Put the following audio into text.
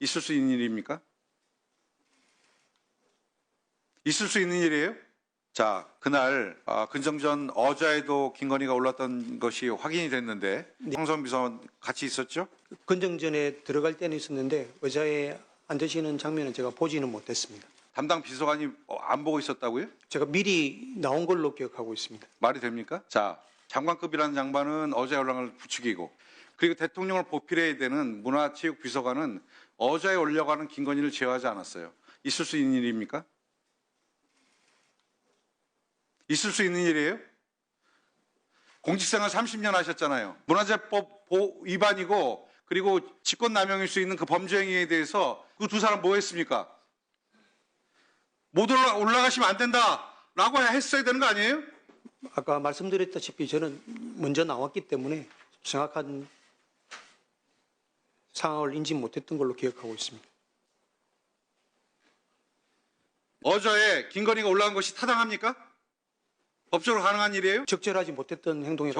있을 수 있는 일입니까? 있을 수 있는 일이에요? 자, 그날 아, 근정전 어자에도 김건희가 올랐던 것이 확인이 됐는데 황선 비서관 같이 있었죠? 건정전에 들어갈 때는 있었는데 의자에 앉으시는 장면은 제가 보지는 못했습니다. 담당 비서관이 어, 안 보고 있었다고요? 제가 미리 나온 걸로 기억하고 있습니다. 말이 됩니까? 자, 장관급이라는 장관은 어제 연락을 부추기고 그리고 대통령을 보필해야 되는 문화체육비서관은 어제에 올려가는 김건희를 제어하지 않았어요. 있을 수 있는 일입니까? 있을 수 있는 일이에요? 공직생활 30년 하셨잖아요. 문화재법 보- 위반이고 그리고 직권남용일 수 있는 그 범죄 행위에 대해서 그 두 사람 뭐 했습니까? 못 올라, 올라가시면 안 된다 라고 했어야 되는 거 아니에요? 아까 말씀드렸다시피 저는 먼저 나왔기 때문에 정확한 상황을 인지 못했던 걸로 기억하고 있습니다. 어저에 김건희가 올라간 것이 타당합니까? 법적으로 가능한 일이에요? 적절하지 못했던 행동이라고